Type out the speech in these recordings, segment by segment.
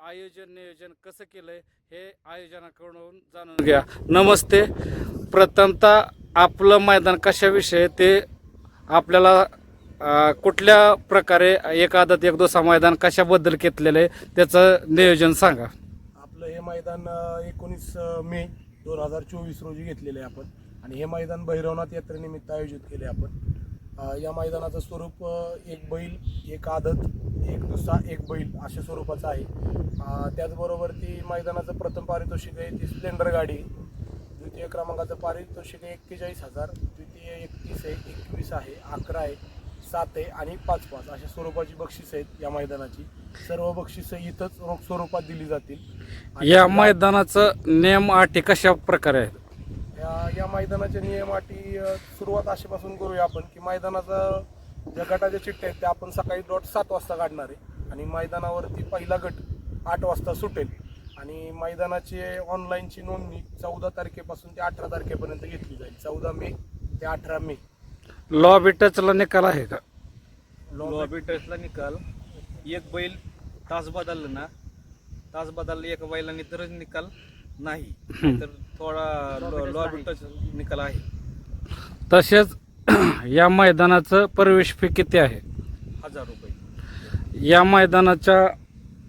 आयोजन नियोजन कसं केलंय हे आयोजनाकडून जाणून घ्या. नमस्ते. प्रथमतः आपलं मैदान कशाविषयी ते आपल्याला कुठल्या प्रकारे एक आदत एक दोसा मैदान कशाबद्दल घेतलेलं आहे त्याचं नियोजन सांगा. आपलं हे मैदान एकोणीस मे दोन हजार चोवीस रोजी घेतलेलं आहे आपण. आणि हे मैदान भैरवनाथ यात्रेनिमित्त आयोजित केले आपण. या मैदानाचं स्वरूप एक बैल एक आदत एक दुसरा एक बैल अशा स्वरूपाचं आहे. त्याचबरोबर ती मैदानाचं प्रथम पारितोषिक आहे ती स्प्लेंडर गाडी. द्वितीय क्रमांकाचं पारितोषिक आहे एक्केचाळीस हजार. द्वितीय एकतीस आहे एकवीस आहे अकरा आहे सात आहे आणि पाच पाच अशा स्वरूपाची बक्षीस आहेत या मैदानाची. सर्व बक्षिसं इथंच रोख स्वरूपात दिली जातील. या मैदानाचं नियम अटी कशा प्रकारे आहेत? या या मैदानाच्या नियम अटी अ, सुरुवात अशापासून करूया आपण की मैदानाचा ज्या गटाच्या चिठ्ठ्या आहेत त्या आपण सकाळी डॉट सात वाजता काढणार आहे. आणि मैदानावरती पहिला गट आठ वाजता सुटेल. आणि मैदानाची ऑनलाईनची नोंदणी चौदा तारखेपासून ते अठरा तारखेपर्यंत घेतली जाईल. चौदा मे ते अठरा मे. लॉबी टचला निकाल आहे का? लॉबी टचला निकाल. एक बैल तास बदललं ना तास बदललं एका बैलाने तरच निकाल नाही. तर थोडा निकाल आहे. तसेच या मैदानाचं प्रवेश फी किती आहे? हजार रुपये. या मैदानाच्या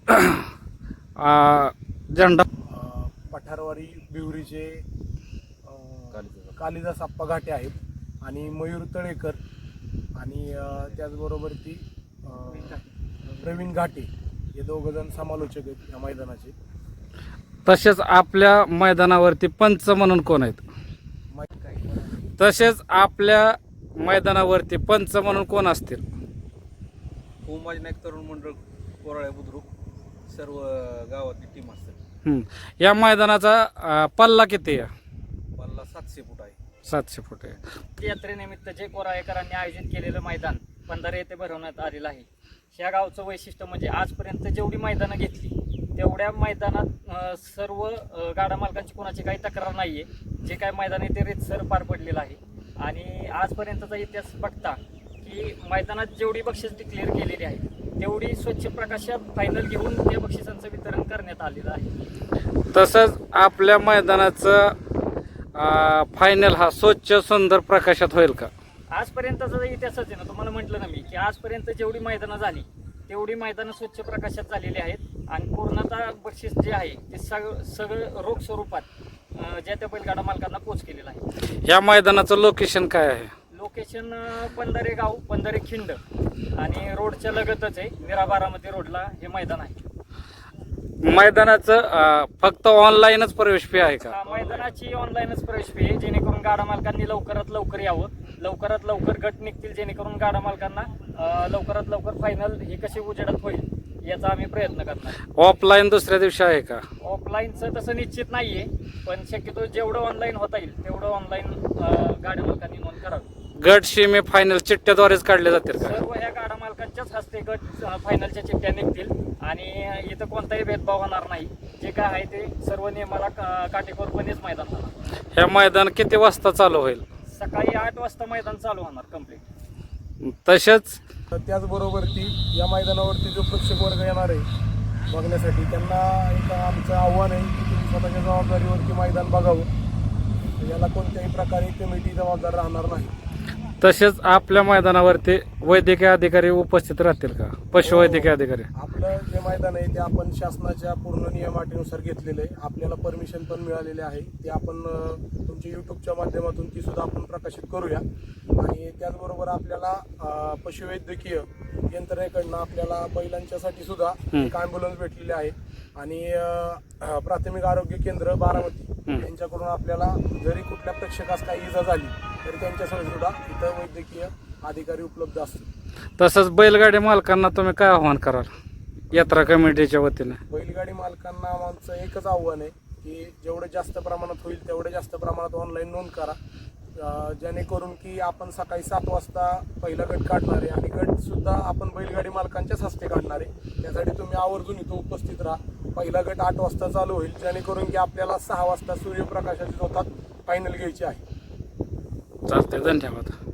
झेंडा पठारवारी बिवरीचे कालिदास. आप्पा घाटे आहेत आणि मयूर तळेकर आणि त्याचबरोबर ती प्रवीण घाटे. हे दोघ जण समालोचक आहेत या मैदानाचे. तसेच आपल्या मैदानावरती पंच म्हणून कोण आहेत? तसेच आपल्या मैदानावरती पंच म्हणून कोण असतील? उमाजी नाईक तरुण मंडळ कोराळ्या बुद्रुक सर्व गावातली टीम असते हं. या मैदानाचा पल्ला किती आहे? मला सातशे फूट आहे. सातशे फूट आहे. यात्रेनिमित्त जे कोराळेकरांनी आयोजित केलेलं मैदान बंधारे येथे भरवण्यात आलेलं आहे. ह्या गावचं वैशिष्ट्य म्हणजे आजपर्यंत जेवढी मैदानं घेतली तेवढ्या मैदानात सर्व गाडा मालकांची कोणाची काही तक्रार नाही आहे जे काय मैदान आहे ते रितसर पार पडलेलं आहे. आणि आजपर्यंतचा इतिहास बघता की मैदानात जेवढी बक्षीस डिक्लेअर केलेली आहे तेवढी स्वच्छ प्रकाशात फायनल घेऊन त्या बक्षिसांचं वितरण करण्यात आलेलं आहे. तसंच आपल्या मैदानाचं फायनल हा स्वच्छ सुंदर प्रकाशात होईल का? आजपर्यंतचा इतिहासच आहे ना तुम्हाला म्हटलं ना मी की आजपर्यंत जेवढी मैदानं झाली तेवढी मैदानं स्वच्छ प्रकाशात झालेली आहेत. आणि पूर्णतः बक्षीस जे आहे ते सगळं सगळं रोख स्वरूपात अं, ज्या त्या बैलगाडा मालकांना पोच केलेला आहे. या मैदानाचं लोकेशन काय आहे? लोकेशन अं, पंधरे गाव पंधरे खिंड. आणि रोडच्या लगतच आहे मीरा बारामती रोडला हे मैदान आहे. मैदानाचं फक्त ऑनलाईनच प्रवेश फी आहे का? हा, मैदानाची ऑनलाईनच प्रवेश फी आहे जेणेकरून गाडा मालकांनी लवकरात लवकर यावं. लवकरात लवकर गट निघतील जेणेकरून गाडा मालकांना अं, लवकरात लवकर फायनल हे कसे उजेडात होईल याचा आम्ही प्रयत्न करणार. ऑफलाईन दुसऱ्या दिवशी आहे का? ऑफलाईनचं तसं निश्चित नाहीये पण शक्यतो जेवढं ऑनलाईन होता येईल तेवढं ऑनलाईन गाड्या मालकांनी नोंद करावी. गट सेमी फायनल चिठ्ठ्याद्वारेच काढले जातील का? सर्व ह्या गाडा मालकांच्याच हस्ते गट फायनलच्या चिठ्ठ्या निघतील आणि इथं कोणताही भेदभाव होणार नाही. जे काय आहे ते सर्व नियमाला का- काटेकोरपणेच मैदान होणार. हे मैदान किती वाजता चालू होईल? सकाळी आठ वाजता मैदान चालू होणार कंप्लीट तसेच तर त्याचबरोबर ती या मैदानावरती जो प्रेक्षक वर्ग येणार आहे बघण्यासाठी त्यांना एक आमचं आव्हान आहे की तुम्ही स्वतःच्या जबाबदारीवरती मैदान बघावं. याला कोणत्याही प्रकारे कमिटी जबाबदार राहणार नाही. तसेच आपल्या मैदानावरती वैद्यकीय अधिकारी उपस्थित राहतील का? पशुवैद्यकीय अधिकारी. आपलं जे मैदान आहे ते आपण शासनाच्या पूर्ण नियमाटीनुसार घेतलेलं आहे. आपल्याला परमिशन पण मिळालेले आहे. ते आपण तुमच्या यूट्यूबच्या माध्यमातून ती सुद्धा आपण प्रकाशित करूया. आणि त्याचबरोबर आपल्याला पशुवैद्यकीय यंत्रणेकडनं आपल्याला बैलांच्यासाठी सुद्धा एक ॲम्ब्युलन्स भेटलेले आहे. आणि प्राथमिक आरोग्य केंद्र बारामती. यांच्याकडून आपल्याला जरी कुठल्या प्रेक्षकास काही इजा झाली तरी त्यांच्यासाठी सुद्धा इथं वैद्यकीय अधिकारी उपलब्ध असतील. तसंच बैलगाडी मालकांना तुम्ही काय आव्हान कराल? यात्रा कमिटीच्या वतीने. बैलगाडी मालकांना आमचं एकच आव्हान आहे की जेवढं जास्त प्रमाणात होईल तेवढं जास्त प्रमाणात ऑनलाईन नोंद करा. अं, जेणेकरून की आपण सकाळी सात वाजता पहिला गट काढणार आहे आणि गट सुद्धा आपण बैलगाडी मालकांच्याच हस्ते काढणार आहे. त्यासाठी तुम्ही आवर्जून इथं उपस्थित राहा. पहिला गट आठ वाजता चालू होईल. जेणेकरून की आपल्याला सहा वाजता सूर्यप्रकाशाच्या स्वतः फायनल घ्यायची आहे. चालते धन्यवाद.